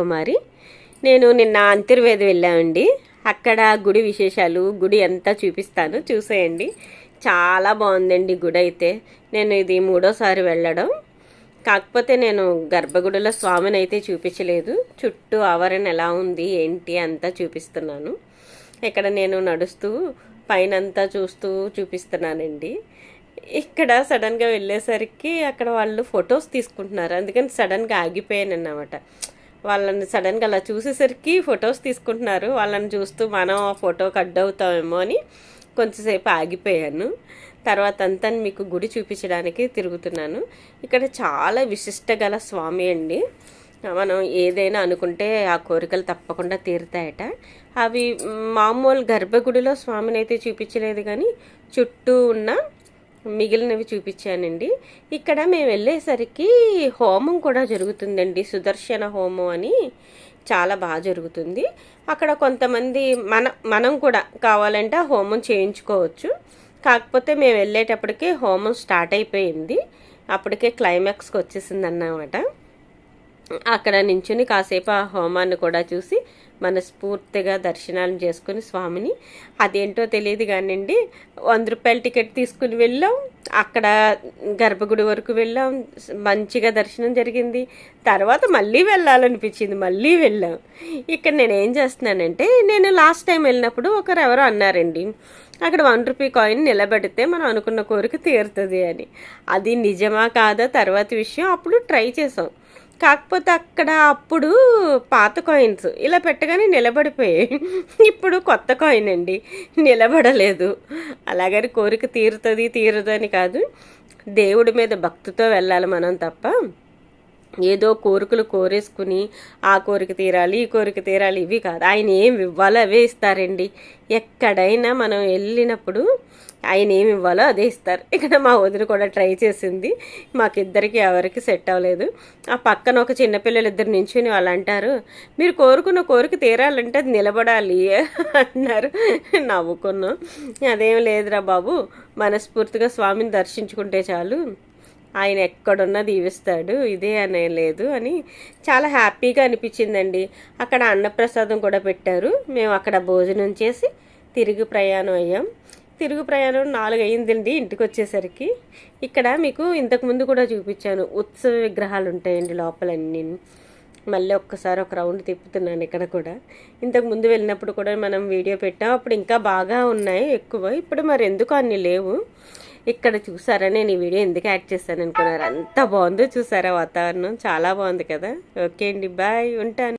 కుమారి నేను నిన్న అంతర్వేది వెళ్ళామండి. అక్కడ గుడి విశేషాలు గుడి అంతా చూపిస్తాను. చూసేయండి. చాలా బాగుందండి గుడి అయితే. నేను ఇది మూడోసారి వెళ్ళడం. కాకపోతే నేను గర్భగుడిలో స్వామిని అయితే చూపించలేదు. చుట్టూ ఆవరణ ఎలా ఉంది ఏంటి అంతా చూపిస్తున్నాను. ఇక్కడ నేను నడుస్తూ పైన అంతా చూస్తూ చూపిస్తున్నానండి. ఇక్కడ సడన్గా వెళ్ళేసరికి అక్కడ వాళ్ళు ఫొటోస్ తీసుకుంటున్నారు. అందుకని సడన్గా ఆగిపోయాను అన్నమాట వాళ్ళని సడన్గా అలా చూసేసరికి ఫొటోస్ తీసుకుంటున్నారు. వాళ్ళని చూస్తూ మనం ఆ ఫోటో కట్ అవుతామేమో అని కొంచెంసేపు ఆగిపోయాను. తర్వాత అంతా మీకు గుడి చూపించడానికి తిరుగుతున్నాను. ఇక్కడ చాలా విశిష్ట గల స్వామి అండి. మనం ఏదైనా అనుకుంటే ఆ కోరికలు తప్పకుండా తీరుతాయట. అవి మామూలు గర్భగుడిలో స్వామిని అయితే చూపించలేదు కానీ చుట్టూ ఉన్న మిగిలినవి చూపించానండి. ఇక్కడ మేము వెళ్ళేసరికి హోమం కూడా జరుగుతుందండి. సుదర్శన హోమం అని చాలా బాగా జరుగుతుంది. అక్కడ కొంతమంది మన మనం కూడా కావాలంటే ఆ హోమం చేయించుకోవచ్చు. కాకపోతే మేము వెళ్ళేటప్పటికి హోమం స్టార్ట్ అయిపోయింది. అప్పటికే క్లైమాక్స్కి వచ్చేసింది అన్నమాట అక్కడ నించుని కాసేపు ఆ హోమాన్ని కూడా చూసి మనస్ఫూర్తిగా దర్శనాలు చేసుకుని స్వామిని. అదేంటో తెలియదు కానివ్వండి వంద రూపాయల టికెట్ తీసుకుని వెళ్ళాం. అక్కడ గర్భగుడి వరకు వెళ్ళాం. మంచిగా దర్శనం జరిగింది. తర్వాత మళ్ళీ వెళ్ళాలనిపించింది. మళ్ళీ వెళ్ళాం. ఇక్కడ నేను ఏం చేస్తున్నానంటే నేను లాస్ట్ టైం వెళ్ళినప్పుడు ఒకరు ఎవరో అన్నారండి. అక్కడ వన్ రూపీ కాయిన్ నిలబెడితే మనం అనుకున్న కోరిక తీరుతుంది అని. అది నిజమా కాదా తర్వాత విషయం అప్పుడు ట్రై చేసాం. కాకపోతే అక్కడ అప్పుడు పాత కాయిన్స్ ఇలా పెట్టగానే నిలబడిపోయాయి. ఇప్పుడు కొత్త కాయిన్ అండి. నిలబడలేదు. అలాగని కోరిక తీరుతుంది తీరదని కాదు. దేవుడి మీద భక్తితో వెళ్ళాలి మనం తప్ప. ఏదో కోరికలు కోరేసుకుని ఆ కోరిక తీరాలి ఈ కోరిక తీరాలి ఇవి కాదు. ఆయన ఏం ఇవ్వాలో అవే ఇస్తారండి. ఎక్కడైనా మనం వెళ్ళినప్పుడు ఆయన ఏమి ఇవ్వాలో అదే ఇస్తారు. ఇక్కడ మా వదిన కూడా ట్రై చేసింది. మాకిద్దరికి ఎవరికి సెట్ అవ్వలేదు. ఆ పక్కన ఒక చిన్నపిల్లలు ఇద్దరు నించుని వాళ్ళు అంటారు మీరు కోరుకున్న కోరిక తీరాలంటే అది నిలబడాలి అన్నారు. నవ్వుకున్నాం. అదేం లేదురా బాబు మనస్ఫూర్తిగా స్వామిని దర్శించుకుంటే చాలు. ఆయన ఎక్కడున్నా దీవిస్తాడు ఇదే అనే లేదు అని చాలా హ్యాపీగా అనిపించిందండి. అక్కడ అన్నప్రసాదం కూడా పెట్టారు. మేము అక్కడ భోజనం చేసి తిరిగి ప్రయాణం అయ్యాం. తిరుగు ప్రయాణం నాలుగు అయ్యిందండి ఇంటికి వచ్చేసరికి ఇక్కడ మీకు ఇంతకుముందు కూడా చూపించాను. ఉత్సవ విగ్రహాలు ఉంటాయండి లోపలన్నీ. మళ్ళీ ఒక్కసారి ఒక రౌండ్ తిప్పుతున్నాను ఇక్కడ కూడా. ఇంతకు ముందు వెళ్ళినప్పుడు కూడా మనం వీడియో పెట్టాం. అప్పుడు ఇంకా బాగా ఉన్నాయి ఎక్కువ. ఇప్పుడు మరి ఎందుకు అన్ని లేవు? ఇక్కడ చూసారా? నేను ఈ వీడియో ఎందుకు యాడ్ చేశాను అనుకున్నారు? అంత బాగుందో చూసారా వాతావరణం? చాలా బాగుంది కదా? ఓకే అండి బాయ్. ఉంటాను.